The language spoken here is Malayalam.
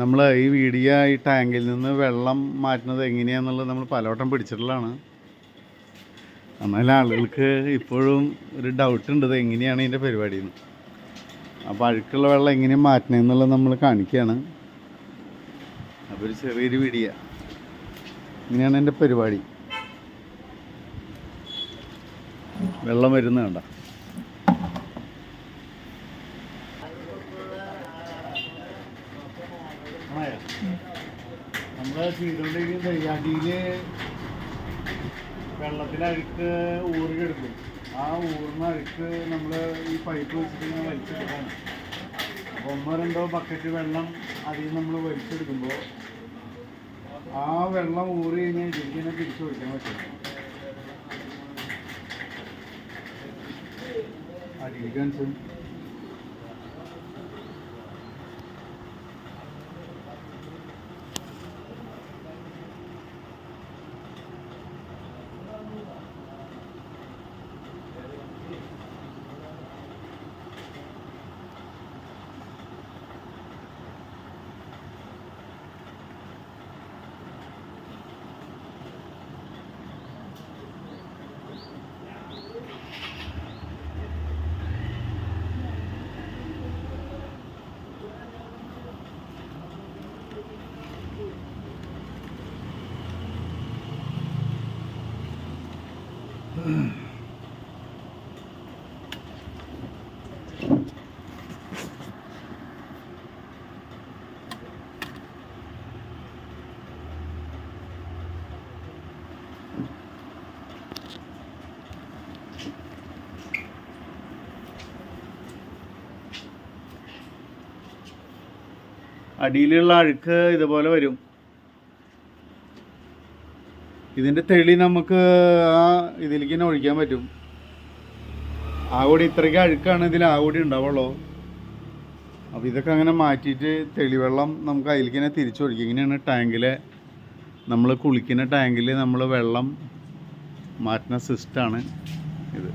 നമ്മൾ ഈ വീഡിയോ ഈ ടാങ്കിൽ നിന്ന് വെള്ളം മാറ്റുന്നത് എങ്ങനെയാണെന്നുള്ളത് നമ്മൾ പലവട്ടം പിടിച്ചിട്ടുള്ളതാണ്. എന്നാൽ ആളുകൾക്ക് ഇപ്പോഴും ഒരു ഡൗട്ട് ഉണ്ട് എങ്ങനെയാണ് ഇതിന്റെ പരിപാടി എന്ന് അപ്പോൾ അഴുക്കുള്ള വെള്ളം എങ്ങനെയാണ് മാറ്റണമെന്നുള്ളത് നമ്മൾ കാണിക്കുകയാണ് അപ്പോൾ ഒരു ചെറിയൊരു വീഡിയോ ഇങ്ങനെയാണ് എന്റെ പരിപാടി. വെള്ളം വരുന്ന കണ്ട? നമ്മൾ ചെയ്തുകൊണ്ടിരിക്കുന്ന അടിയിൽ വെള്ളത്തിൽ അഴുക്ക് ഊറിയെടുക്കും ആ ഊർന്ന അഴുക്ക് നമ്മൾ ഈ പൈപ്പ് വെച്ചിട്ട് വലിച്ചെടുക്കാണ് അപ്പോൾ ഒന്നോ രണ്ടോ ബക്കറ്റ് വെള്ളം അതിൽ നമ്മൾ വലിച്ചെടുക്കുമ്പോൾ ആ വെള്ളം ഊറി കഴിഞ്ഞാൽ തന്നെ തിരിച്ചു വയ്ക്കാൻ പറ്റും. അടിയിലേക്ക് കാണിച്ചു അടിയിലുള്ള അഴുക്ക് ഇതുപോലെ വരും. ഇതിന്റെ തെളി നമുക്ക് ആ ഇതിലേക്ക് തന്നെ ഒഴിക്കാൻ പറ്റും. ആ കൂടി ഇത്രയ്ക്ക് അഴുക്കാണ് ഇതിൽ ആ കൂടി ഉണ്ടാവുള്ളൂ. അപ്പോൾ ഇതൊക്കെ അങ്ങനെ മാറ്റിയിട്ട് തെളിവെള്ളം നമുക്ക് അതിലേക്ക് തന്നെ തിരിച്ചൊഴിക്കും. ഇങ്ങനെയാണ് ടാങ്കിലെ നമ്മൾ കുളിക്കുന്ന ടാങ്കിൽ നമ്മൾ വെള്ളം മാറ്റുന്ന സിസ്റ്റമാണ് ഇത്.